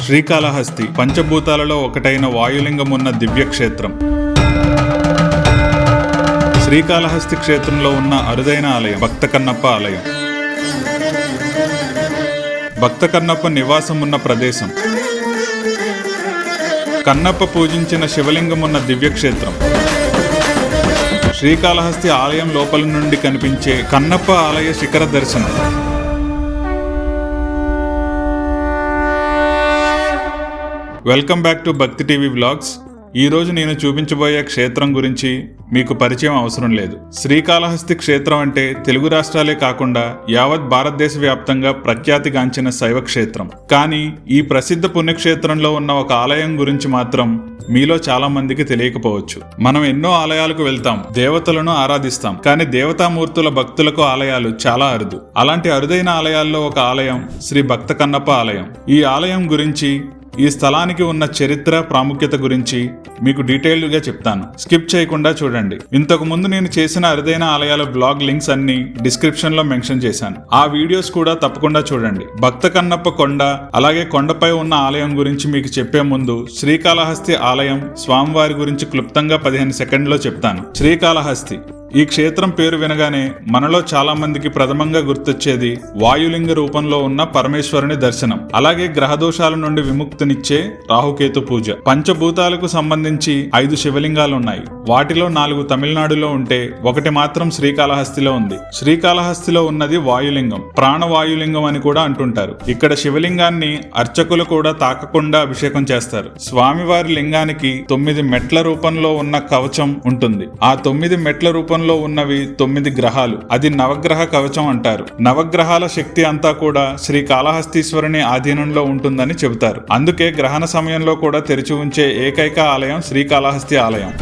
శ్రీకాళహస్తి పంచభూతాలలో ఒకటైన వాయులింగం ఉన్న దివ్యక్షేత్రం. శ్రీకాళహస్తి క్షేత్రంలో ఉన్న అరుదైన ఆలయం భక్త కన్నప్ప ఆలయం. భక్త కన్నప్ప నివాసం ఉన్న ప్రదేశం. కన్నప్ప పూజించిన శివలింగం ఉన్న దివ్యక్షేత్రం. శ్రీకాళహస్తి ఆలయం లోపల నుండి కనిపించే కన్నప్ప ఆలయ శిఖర దర్శనం. Welcome back to Bhakti TV vlogs. ఈ రోజు నేను చూపించబోయే క్షేత్రం గురించి మీకు పరిచయం అవసరం లేదు. శ్రీకాళహస్తి క్షేత్రం అంటే తెలుగు రాష్ట్రాలే కాకుండా యావత్ భారతదేశ వ్యాప్తంగా ప్రఖ్యాతిగాంచిన శైవ క్షేత్రం. కానీ ఈ ప్రసిద్ధ పుణ్యక్షేత్రంలో ఉన్న ఒక ఆలయం గురించి మాత్రం మీలో చాలా మందికి తెలియకపోవచ్చు. మనం ఎన్నో ఆలయాలకు వెళ్తాం దేవతలను ఆరాధిస్తాం కానీ దేవతామూర్తుల భక్తులకు ఆలయాలు చాలా అరుదు. అలాంటి అరుదైన ఆలయాల్లో ఒక ఆలయం శ్రీ భక్త కన్నప్ప ఆలయం. ఈ ఆలయం గురించి ఈ స్థలానికి ఉన్న చరిత్ర ప్రాముఖ్యత గురించి మీకు డీటెయిల్డ్గా చెప్తాను. స్కిప్ చేయకుండా చూడండి. ఇంతకు ముందు నేను చేసిన అరుదైన ఆలయాల బ్లాగ్ లింక్స్ అన్ని డిస్క్రిప్షన్లో మెన్షన్ చేశాను. ఆ వీడియోస్ కూడా తప్పకుండా చూడండి. భక్త కన్నప్ప కొండ అలాగే కొండపై ఉన్న ఆలయం గురించి మీకు చెప్పే ముందు శ్రీకాళహస్తి ఆలయం స్వామివారి గురించి క్లుప్తంగా పదిహేను సెకండ్లో చెప్తాను. శ్రీకాళహస్తి ఈ క్షేత్రం పేరు వినగానే మనలో చాలా మందికి ప్రథమంగా గుర్తొచ్చేది వాయులింగ రూపంలో ఉన్న పరమేశ్వరుని దర్శనం. అలాగే గ్రహదోషాల నుండి విముక్తినిచ్చే రాహుకేతు పూజ. పంచభూతాలకు సంబంధించి ఐదు శివలింగాలు ఉన్నాయి వాటిలో నాలుగు తమిళనాడులో ఉంటే ఒకటి మాత్రం శ్రీకాళహస్తిలో ఉంది. శ్రీకాళహస్తిలో ఉన్నది వాయులింగం. ప్రాణవాయులింగం అని కూడా అంటుంటారు. ఇక్కడ శివలింగాన్ని అర్చకులు కూడా తాకకుండా అభిషేకం చేస్తారు. స్వామివారి లింగానికి తొమ్మిది మెట్ల రూపంలో ఉన్న కవచం ఉంటుంది. ఆ తొమ్మిది మెట్ల రూపంలో ఉన్నవి తొమ్మిది గ్రహాలు. అది నవగ్రహ కవచం అంటారు. నవగ్రహాల శక్తి అంతా కూడా శ్రీ కాళహస్తీశ్వరుని ఆధీనంలో ఉంటుందని చెబుతారు. అందుకే గ్రహణ సమయంలో కూడా తెరిచి ఉంచే ఏకైక ఆలయం శ్రీకాళహస్తి ఆలయం.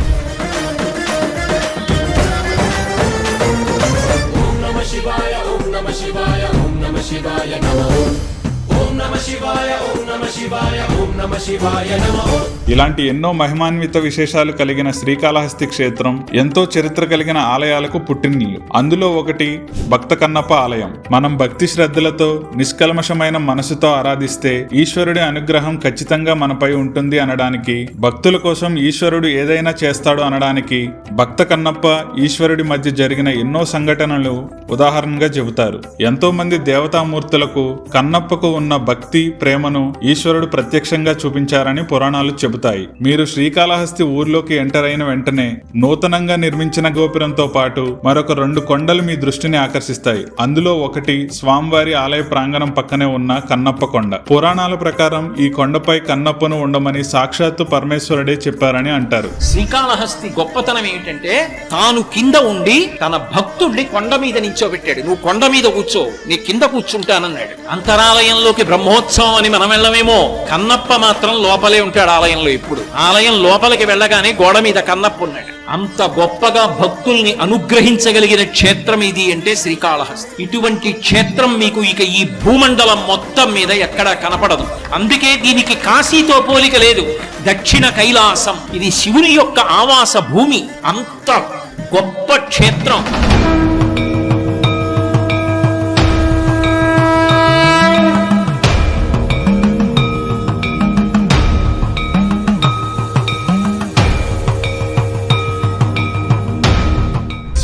శివాయ ఓం నమ శివాయ ఓం నమ శివాయ నమ. ఇలాంటి ఎన్నో మహిమాన్విత విశేషాలు కలిగిన శ్రీకాళహస్తి క్షేత్రం ఎంతో చరిత్ర కలిగిన ఆలయాలకు పుట్టినిల్లు. అందులో ఒకటి భక్త కన్నప్ప ఆలయం. మనం భక్తి శ్రద్ధలతో నిష్కల్మషమైన మనసుతో ఆరాధిస్తే ఈశ్వరుడి అనుగ్రహం ఖచ్చితంగా మనపై ఉంటుంది అనడానికి భక్తుల కోసం ఈశ్వరుడు ఏదైనా చేస్తాడు అనడానికి భక్త కన్నప్ప ఈశ్వరుడి మధ్య జరిగిన ఎన్నో సంఘటనలు ఉదాహరణగా చెబుతారు. ఎంతో మంది దేవతామూర్తులకు కన్నప్పకు ఉన్న భక్తి ప్రేమను ఈశ్వరుడు ప్రత్యక్షంగా చూపించారని పురాణాలు చెబుతాయి. మీరు శ్రీకాళహస్తి ఊర్లోకి ఎంటర్ అయిన వెంటనే నూతనంగా నిర్మించిన గోపురంతో పాటు మరొక రెండు కొండలు మీ దృష్టిని ఆకర్షిస్తాయి. అందులో ఒకటి స్వామివారి ఆలయ ప్రాంగణం పక్కనే ఉన్న కన్నప్ప కొండ. పురాణాల ప్రకారం ఈ కొండపై కన్నప్పను ఉండమని సాక్షాత్తు పరమేశ్వరుడే చెప్పారని అంటారు. శ్రీకాళహస్తి గొప్పతనం ఏమిటంటే తాను కింద ఉండి తన భక్తుడిని కొండ మీద నించోబెట్టాడు. నువ్వు కొండ మీద కూర్చో నీ కింద కూర్చుంటానన్నాడు. అంతరాలయంలోకి బ్రహ్మోత్సవం అని మనం వెళ్ళమేమో? కన్నప్ప మాత్రం లోపలే ఉంటాడు ఆలయంలో ఇప్పుడు. ఆలయం లోపలికి వెళ్ళగానే గోడ మీద కన్నప్ప ఉన్నాడు. అంత గొప్పగా భక్తుల్ని అనుగ్రహించగలిగిన క్షేత్రం ఇది అంటే శ్రీకాళహస్తి. ఇటువంటి క్షేత్రం మీకు ఇక ఈ భూమండలం మొత్తం మీద ఎక్కడా కనపడదు. అందుకే దీనికి కాశీతో పోలిక లేదు. దక్షిణ కైలాసం. ఇది శివుని యొక్క ఆవాస భూమి. అంత గొప్ప క్షేత్రం.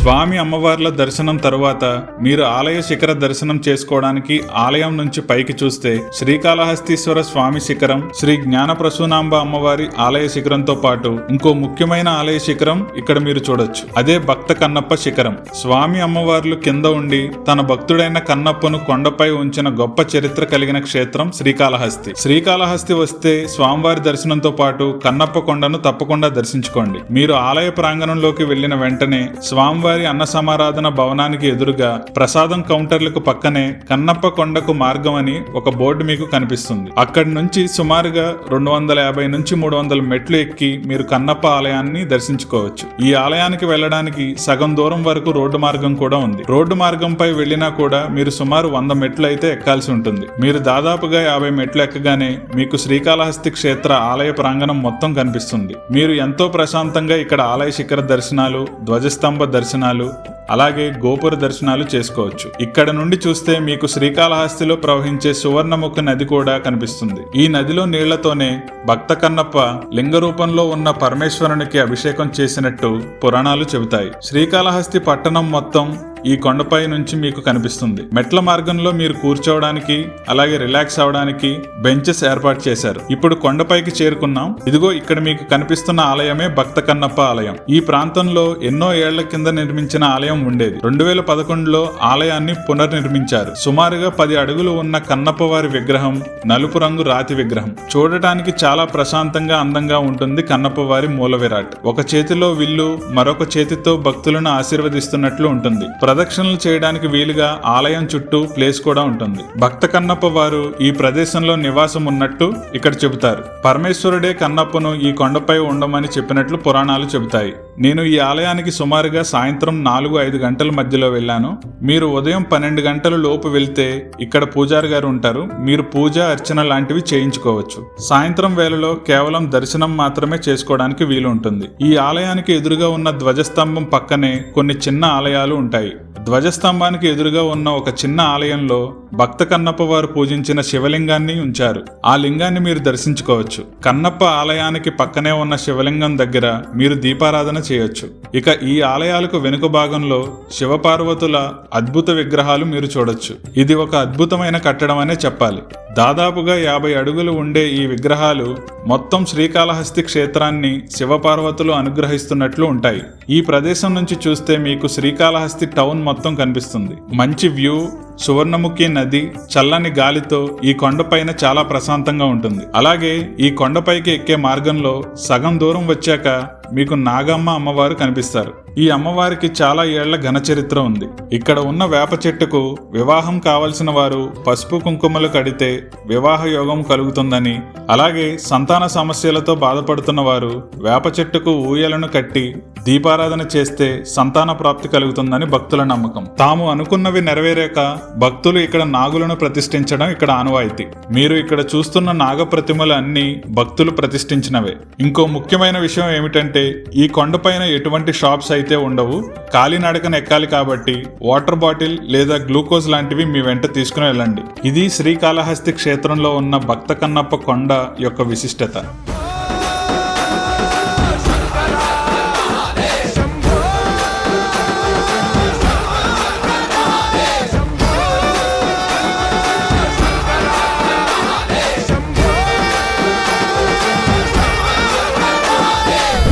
вами. స్వామి అమ్మవార్ల దర్శనం తరువాత మీరు ఆలయ శిఖర దర్శనం చేసుకోవడానికి ఆలయం నుంచి పైకి చూస్తే శ్రీకాళహస్తీశ్వర స్వామి శిఖరం శ్రీ జ్ఞాన ప్రసూనాంబ అమ్మవారి ఆలయ శిఖరంతో పాటు ఇంకో ముఖ్యమైన ఆలయ శిఖరం ఇక్కడ మీరు చూడొచ్చు. అదే భక్త కన్నప్ప శిఖరం. స్వామి అమ్మవార్లు కింద ఉండి తన భక్తుడైన కన్నప్పను కొండపై ఉంచిన గొప్ప చరిత్ర కలిగిన క్షేత్రం శ్రీకాళహస్తి. శ్రీకాళహస్తి వస్తే స్వామివారి దర్శనంతో పాటు కన్నప్ప కొండను తప్పకుండా దర్శించుకోండి. మీరు ఆలయ ప్రాంగణంలోకి వెళ్ళిన వెంటనే స్వామివారి అన్న సమారాధన భవనానికి ఎదురుగా ప్రసాదం కౌంటర్లకు పక్కనే కన్నప్ప కొండకు మార్గం అని ఒక బోర్డు మీకు కనిపిస్తుంది. అక్కడి నుంచి సుమారుగా రెండు వందల యాభై నుంచి మూడు వందల మెట్లు ఎక్కి మీరు కన్నప్ప ఆలయాన్ని దర్శించుకోవచ్చు. ఈ ఆలయానికి వెళ్ళడానికి సగం దూరం వరకు రోడ్డు మార్గం కూడా ఉంది. రోడ్డు మార్గంపై వెళ్ళినా కూడా మీరు సుమారు వంద మెట్లు అయితే ఎక్కాల్సి ఉంటుంది. మీరు దాదాపుగా యాభై మెట్లు ఎక్కగానే మీకు శ్రీకాళహస్తి క్షేత్ర ఆలయ ప్రాంగణం మొత్తం కనిపిస్తుంది. మీరు ఎంతో ప్రశాంతంగా ఇక్కడ ఆలయ శిఖర దర్శనాలు ధ్వజస్తంభ దర్శనాలు అలాగే గోపుర దర్శనాలు చేసుకోవచ్చు. ఇక్కడ నుండి చూస్తే మీకు శ్రీకాళహస్తిలో ప్రవహించే సువర్ణముఖ నది కూడా కనిపిస్తుంది. ఈ నదిలో నీళ్ళతోనే భక్త కన్నప్ప లింగ రూపంలో ఉన్న పరమేశ్వరునికి అభిషేకం చేసినట్టు పురాణాలు చెబుతాయి. శ్రీకాళహస్తి పట్టణం మొత్తం ఈ కొండపై నుంచి మీకు కనిపిస్తుంది. మెట్ల మార్గంలో మీరు కూర్చోవడానికి అలాగే రిలాక్స్ అవడానికి బెంచెస్ ఏర్పాటు చేశారు. ఇప్పుడు కొండపైకి చేరుకున్నాం. ఇదిగో ఇక్కడ మీకు కనిపిస్తున్న ఆలయమే భక్త కన్నప్ప ఆలయం. ఈ ప్రాంతంలో ఎన్నో ఏళ్ళ కింద నిర్మించిన ఆలయం ఉండేది. రెండు వేల పదకొండులో ఆలయాన్ని పునర్నిర్మించారు. సుమారుగా పది అడుగులు ఉన్న కన్నప్ప వారి విగ్రహం నలుపు రంగు రాతి విగ్రహం. చూడటానికి చాలా ప్రశాంతంగా అందంగా ఉంటుంది కన్నప్ప వారి మూల విరాట్ ఒక చేతిలో విల్లు మరొక చేతితో భక్తులను ఆశీర్వదిస్తున్నట్లు ఉంటుంది. ప్రదక్షిణలు చేయడానికి వీలుగా ఆలయం చుట్టూ ప్లేస్ కూడా ఉంటుంది. భక్త కన్నప్ప వారు ఈ ప్రదేశంలో నివాసం ఉన్నట్టు ఇక్కడ చెబుతారు. పరమేశ్వరుడే కన్నప్పను ఈ కొండపై ఉండమని చెప్పినట్లు పురాణాలు చెబుతాయి. నేను ఈ ఆలయానికి సుమారుగా సాయంత్రం నాలుగు ఐదు గంటల మధ్యలో వెళ్ళాను. మీరు ఉదయం పన్నెండు గంటల లోపు వెళ్తే ఇక్కడ పూజారి గారు ఉంటారు. మీరు పూజ అర్చన లాంటివి చేయించుకోవచ్చు. సాయంత్రం వేళలో కేవలం దర్శనం మాత్రమే చేసుకోవడానికి వీలు ఉంటుంది ఈ ఆలయానికి ఎదురుగా ఉన్న ధ్వజస్తంభం పక్కనే కొన్ని చిన్న ఆలయాలు ఉంటాయి. ధ్వజస్తంభానికి ఎదురుగా ఉన్న ఒక చిన్న ఆలయంలో భక్త కన్నప్ప వారు పూజించిన శివలింగాన్ని ఉంచారు. ఆ లింగాన్ని మీరు దర్శించుకోవచ్చు. కన్నప్ప ఆలయానికి పక్కనే ఉన్న శివలింగం దగ్గర మీరు దీపారాధన చేయొచ్చు. ఇక ఈ ఆలయాలకు వెనుక భాగంలో శివపార్వతుల అద్భుత విగ్రహాలు మీరు చూడొచ్చు. ఇది ఒక అద్భుతమైన కట్టడం అనే చెప్పాలి. దాదాపుగా యాభై అడుగులు ఉండే ఈ విగ్రహాలు మొత్తం శ్రీకాళహస్తి క్షేత్రాన్ని శివపార్వతులు అనుగ్రహిస్తున్నట్లు ఉంటాయి. ఈ ప్రదేశం నుంచి చూస్తే మీకు శ్రీకాళహస్తి టౌన్ మొత్తం కనిపిస్తుంది. మంచి వ్యూ సువర్ణముఖి నది చల్లని గాలితో ఈ కొండపైన చాలా ప్రశాంతంగా ఉంటుంది. అలాగే ఈ కొండపైకి ఎక్కే మార్గంలో సగం దూరం వచ్చాక మీకు నాగమ్మ అమ్మవారు కనిపిస్తారు. ఈ అమ్మవారికి చాలా ఏళ్ళ ఘన చరిత్ర ఉంది. ఇక్కడ ఉన్న వేప చెట్టుకు వివాహం కావలసిన వారు పసుపు కుంకుమలు కడితే వివాహ యోగం కలుగుతుందని అలాగే సంతాన సమస్యలతో బాధపడుతున్న వారు వేప చెట్టుకు ఊయలను కట్టి దీపారాధన చేస్తే సంతాన ప్రాప్తి కలుగుతుందని భక్తుల నమ్మకం. తాము అనుకున్నవి నెరవేరాక భక్తులు ఇక్కడ నాగులను ప్రతిష్ఠించడం ఇక్కడ ఆనవాయితీ. మీరు ఇక్కడ చూస్తున్న నాగ ప్రతిమలు అన్ని భక్తులు ప్రతిష్ఠించినవే. ఇంకో ముఖ్యమైన విషయం ఏమిటంటే ఈ కొండపైన ఎటువంటి షాప్స్ అయితే ఉండవు కాలినడకన ఎక్కాలి కాబట్టి వాటర్ బాటిల్ లేదా గ్లూకోజ్ లాంటివి మీ వెంట తీసుకుని వెళ్ళండి. ఇది శ్రీకాళహస్తి క్షేత్రంలో ఉన్న భక్త కన్నప్ప కొండ యొక్క విశిష్టత.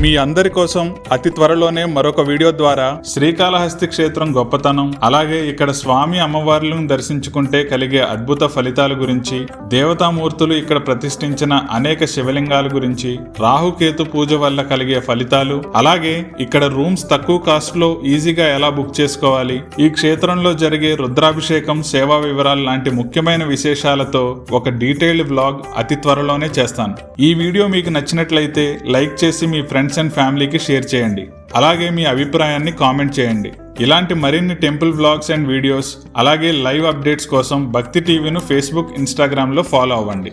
మీ అందరి కోసం అతి త్వరలోనే మరొక వీడియో ద్వారా శ్రీకాళహస్తి క్షేత్రం గొప్పతనం అలాగే ఇక్కడ స్వామి అమ్మవార్లను దర్శించుకుంటే కలిగే అద్భుత ఫలితాల గురించి దేవతామూర్తులు ఇక్కడ ప్రతిష్ఠించిన అనేక శివలింగాల గురించి రాహుకేతు పూజ వల్ల కలిగే ఫలితాలు అలాగే ఇక్కడ రూమ్స్ తక్కువ కాస్ట్లో ఈజీగా ఎలా బుక్ చేసుకోవాలి ఈ క్షేత్రంలో జరిగే రుద్రాభిషేకం సేవా వివరాలు లాంటి ముఖ్యమైన విశేషాలతో ఒక డీటెయిల్డ్ వ్లాగ్ అతి త్వరలోనే చేస్తాను. ఈ వీడియో మీకు నచ్చినట్లయితే లైక్ చేసి మీ ఫ్రెండ్స్ అండ్ ఫ్యామిలీకి షేర్ చేయండి. అలాగే మీ అభిప్రాయాన్ని కామెంట్ చేయండి. ఇలాంటి మరిన్ని టెంపుల్ బ్లాగ్స్ అండ్ వీడియోస్ అలాగే లైవ్ అప్డేట్స్ కోసం భక్తి టీవీను ఫేస్బుక్ ఇన్స్టాగ్రామ్లో ఫాలో అవ్వండి.